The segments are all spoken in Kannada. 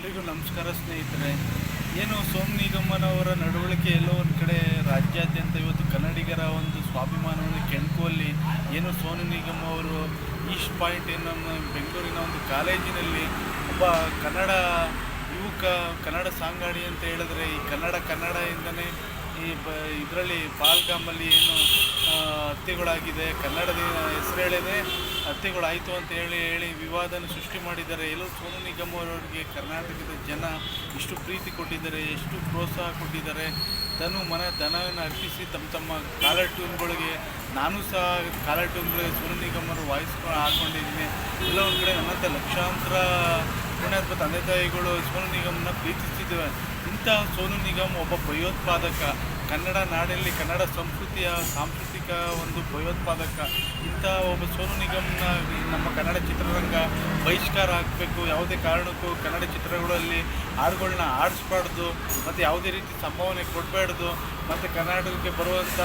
ಎಲ್ರಿಗೂ ನಮಸ್ಕಾರ ಸ್ನೇಹಿತರೆ. ಏನು ಸೋಮ್ ನಿಗಮ್ಮನವರ ನಡವಳಿಕೆ ಎಲ್ಲೋ ಒಂದು ಕಡೆ ರಾಜ್ಯಾದ್ಯಂತ ಇವತ್ತು ಕನ್ನಡಿಗರ ಒಂದು ಸ್ವಾಭಿಮಾನವನ್ನು ಕೆಣಕುವಲ್ಲಿ ಏನು ಸೋನು ನಿಗಮ್ ಅವರು ಈಸ್ಟ್ ಪಾಯಿಂಟ್ ಏನೋ ಬೆಂಗಳೂರಿನ ಒಂದು ಕಾಲೇಜಿನಲ್ಲಿ ಒಬ್ಬ ಕನ್ನಡ ಯುವಕ, ಕನ್ನಡ ಸಾಂಗಾಡಿ ಅಂತ ಹೇಳಿದ್ರೆ ಈ ಕನ್ನಡ ಕನ್ನಡದಿಂದನೇ ಈ ಬ, ಇದರಲ್ಲಿ ಪಾಲ್ಗಾಮಲ್ಲಿ ಏನು ಹತ್ಯೆಗಳಾಗಿದೆ, ಕನ್ನಡದ ಹೆಸರು ಹೇಳಿದೆ, ಹತ್ಯೆಗಳಾಯಿತು ಅಂತ ಹೇಳಿ ಹೇಳಿ ವಿವಾದನ ಸೃಷ್ಟಿ ಮಾಡಿದ್ದಾರೆ. ಎಲ್ಲೋ ಸೋನು ನಿಗಮ್ ಅವರವರಿಗೆ ಕರ್ನಾಟಕದ ಜನ ಇಷ್ಟು ಪ್ರೀತಿ ಕೊಟ್ಟಿದ್ದಾರೆ, ಎಷ್ಟು ಪ್ರೋತ್ಸಾಹ ಕೊಟ್ಟಿದ್ದಾರೆ. ತನು ಮನ, ಧನವನ್ನು ಅರ್ಪಿಸಿ ತಮ್ಮ ತಮ್ಮ ಕಾಲರ್ ಟ್ಯೂನ್ಗಳಿಗೆ ನಾನು ಸಹ ಕಾಲರ್ ಟ್ಯೂನ್ಗಳಿಗೆ ಸೋನು ನಿಗಮ್ ಅವರು ವಾಯ್ಸ್ ಹಾಕೊಂಡಿದ್ದೀನಿ. ಎಲ್ಲ ಒಂದು ಕಡೆ ಅನಂತ ಲಕ್ಷಾಂತರ ಪುಣ್ಯಾತ್ಮ ತಂದೆ ತಾಯಿಗಳು ಸೋನು ನಿಗಮ್ನ ಪ್ರೀತಿಸಿದ್ದೇವೆ ಇಂಥ ಸೋನು ನಿಗಮ್ ಒಬ್ಬ ಭಯೋತ್ಪಾದಕ. ಕನ್ನಡ ನಾಡಲ್ಲಿ ಕನ್ನಡ ಸಂಸ್ಕೃತಿಯ ಸಾಂಸ್ಕೃತಿಕ ಒಂದು ಭಯೋತ್ಪಾದಕ. ಇಂಥ ಒಬ್ಬ ಸೋನು ನಿಗಮ್ನ ನಮ್ಮ ಕನ್ನಡ ಚಿತ್ರರಂಗ ಬಹಿಷ್ಕಾರ ಆಗಬೇಕು. ಯಾವುದೇ ಕಾರಣಕ್ಕೂ ಕನ್ನಡ ಚಿತ್ರಗಳಲ್ಲಿ ಹಾಡುಗಳನ್ನ ಆಡಿಸ್ಬಾರ್ದು ಮತ್ತು ಯಾವುದೇ ರೀತಿ ಸಂಭಾವನೆ ಕೊಡಬಾರ್ದು. ಮತ್ತು ಕರ್ನಾಟಕಕ್ಕೆ ಬರುವಂಥ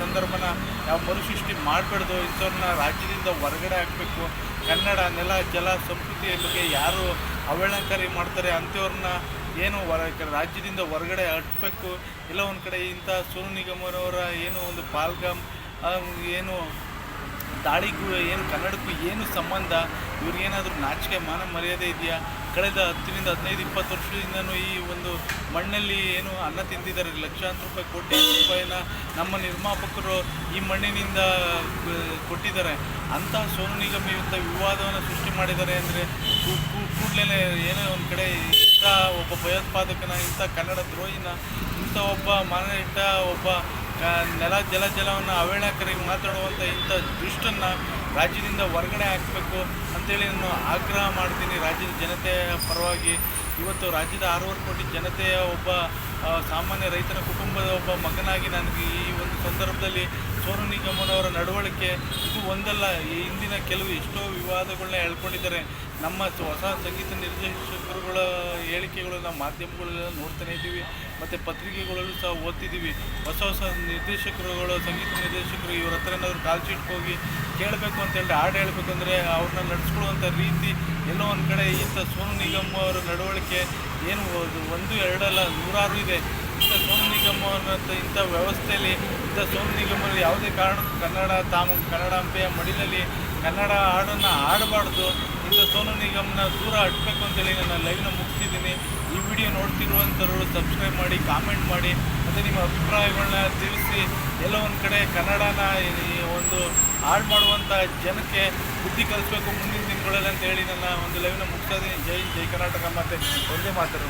ಸಂದರ್ಭನ ಯಾವ ಮರುಸೃಷ್ಟಿ ಮಾಡಬಾರ್ದು, ಇಂಥವ್ರನ್ನ ರಾಜ್ಯದಿಂದ ಹೊರಗಡೆ ಹಾಕಬೇಕು. ಕನ್ನಡ, ನೆಲ, ಜಲ ಸಂಸ್ಕೃತಿಯ ಬಗ್ಗೆ ಯಾರು ಅವಹೇಳನಕಾರಿ ಮಾಡ್ತಾರೆ ಅಂಥವ್ರನ್ನ ಏನು ಹೊರ, ರಾಜ್ಯದಿಂದ ಹೊರಗಡೆ ಹಟ್ಬೇಕು ಇಲ್ಲ, ಒಂದು ಕಡೆ ಇಂಥ ಸೋನು ನಿಗಮರವರ ಏನು ಒಂದು ಪಾಲ್ಗಾಮ್ ಏನು ದಾಳಿಗೂ ಏನು, ಕನ್ನಡಕ್ಕೂ ಏನು ಸಂಬಂಧ? ಇವ್ರಿಗೇನಾದರೂ ನಾಚಿಕೆ, ಮಾನ ಮರ್ಯಾದೆ ಇದೆಯಾ? ಕಳೆದ ಹತ್ತರಿಂದ ಹದಿನೈದು, ಇಪ್ಪತ್ತು ವರ್ಷದಿಂದನೂ ಈ ಒಂದು ಮಣ್ಣಲ್ಲಿ ಏನು ಅನ್ನ ತಿಂದಿದ್ದಾರೆ. ಲಕ್ಷಾಂತರ ರೂಪಾಯಿ, ಕೋಟಿ ರೂಪಾಯಿನ ನಮ್ಮ ನಿರ್ಮಾಪಕರು ಈ ಮಣ್ಣಿನಿಂದ ಕೊಟ್ಟಿದ್ದಾರೆ. ಅಂಥ ಸೋನು ನಿಗಮ ಇವತ್ತು ವಿವಾದವನ್ನು ಸೃಷ್ಟಿ ಮಾಡಿದ್ದಾರೆ ಅಂದರೆ ಕೂಡಲೇ ಏನೋ ಒಂದು ಕಡೆ ಇಂಥ ಒಬ್ಬ ಭಯೋತ್ಪಾದಕನ, ಇಂಥ ಕನ್ನಡ ದ್ರೋಹಿನ, ಇಂಥ ಒಬ್ಬ ಮಾನಇಟ್ಟ ಒಬ್ಬ ನೆಲ ಜಲ ಜಲವನ್ನು ಅವಹೇಳನಕಾರಿ ಮಾತಾಡುವಂಥ ಇಂಥ ದುಷ್ಟನ್ನು ರಾಜ್ಯದಿಂದ ಹೊರಗಡೆ ಹಾಕಬೇಕು ಅಂತೇಳಿ ನಾನು ಆಗ್ರಹ ಮಾಡ್ತೀನಿ. ರಾಜ್ಯದ ಜನತೆಯ ಪರವಾಗಿ ಇವತ್ತು ರಾಜ್ಯದ ಆರೂವರೆ ಕೋಟಿ ಜನತೆಯ ಒಬ್ಬ ಸಾಮಾನ್ಯ ರೈತನ ಕುಟುಂಬದ ಒಬ್ಬ ಮಗನಾಗಿ ನನಗೆ ಈ ಒಂದು ಸಂದರ್ಭದಲ್ಲಿ ಸೋನು ನಿಗಮನವರ ನಡವಳಿಕೆ ಇದು ಒಂದಲ್ಲ, ಈ ಹಿಂದಿನ ಕೆಲವು ಎಷ್ಟೋ ವಿವಾದಗಳನ್ನ ಹೇಳ್ಕೊಂಡಿದ್ದಾರೆ ನಮ್ಮ ಹೊಸ ಸಂಗೀತ ನಿರ್ದೇಶಕರುಗಳ ಹೇಳಿಕೆಗಳು ನಾವು ಮಾಧ್ಯಮಗಳೆಲ್ಲ ನೋಡ್ತಾನೆ ಇದ್ದೀವಿ. ಮತ್ತು ಪತ್ರಿಕೆಗಳಲ್ಲೂ ಸಹ ಓದ್ತಿದ್ದೀವಿ. ಹೊಸ ಹೊಸ ನಿರ್ದೇಶಕರುಗಳು, ಸಂಗೀತ ನಿರ್ದೇಶಕರು ಇವ್ರ ಹತ್ರ ಏನಾದರೂ ಕಾಲ್ ಹೋಗಿ ಕೇಳಬೇಕು ಅಂತ ಹೇಳಿ ಹಾಡು ಹೇಳಬೇಕಂದ್ರೆ ಅವ್ರನ್ನ ನಡೆಸ್ಕೊಳ್ಳುವಂಥ ರೀತಿ ಎಲ್ಲೋ ಒಂದು ಕಡೆ ಇಂಥ ಸೋನು ನಿಗಮ್ ಅವರ ನಡವಳಿಕೆ ಏನು ಒಂದು, ಎರಡಲ್ಲ, ನೂರಾರು ಇದೆ. ಇಂಥ ಸೋನು ನಿಗಮ್ ಇಂಥ ವ್ಯವಸ್ಥೆಯಲ್ಲಿ ಇಂಥ ಸೋನು ನಿಗಮದಲ್ಲಿ ಯಾವುದೇ ಕಾರಣಕ್ಕೂ ಕನ್ನಡ ತಾವು ಕನ್ನಡಾಂಬೆಯ ಮಡಿಲಲ್ಲಿ ಕನ್ನಡ ಹಾಡನ್ನು ಆಡಬಾರ್ದು ಇಂಥ ಸೋನು ನಿಗಮನ ದೂರ ಹಟ್ಬೇಕು ಅಂತೇಳಿ ನಾನು ಲೈವ್ನ ಮುಗಿಸಿದ್ದೀನಿ ಈ ವಿಡಿಯೋ ನೋಡ್ತಿರುವಂಥವ್ರು ಸಬ್ಸ್ಕ್ರೈಬ್ ಮಾಡಿ, ಕಾಮೆಂಟ್ ಮಾಡಿ, ಮತ್ತು ನಿಮ್ಮ ಅಭಿಪ್ರಾಯಗಳನ್ನ ತಿಳಿಸಿ. ಎಲ್ಲ ಒಂದು ಕಡೆ ಕನ್ನಡನ ಒಂದು ಹಾಳು ಮಾಡುವಂಥ ಜನಕ್ಕೆ ಬುದ್ಧಿ ಕಲಿಸ್ಬೇಕು ಮುಂದಿನ ದಿನಗಳಲ್ಲಿ ಅಂತ ಹೇಳಿ ನನ್ನ ಒಂದು ಲೈವ್ನ ಮುಗಿಸೋದೀನಿ ಜೈ ಜೈ ಕರ್ನಾಟಕ ಮತ್ತು ಒಂದೇ ಮಾತರು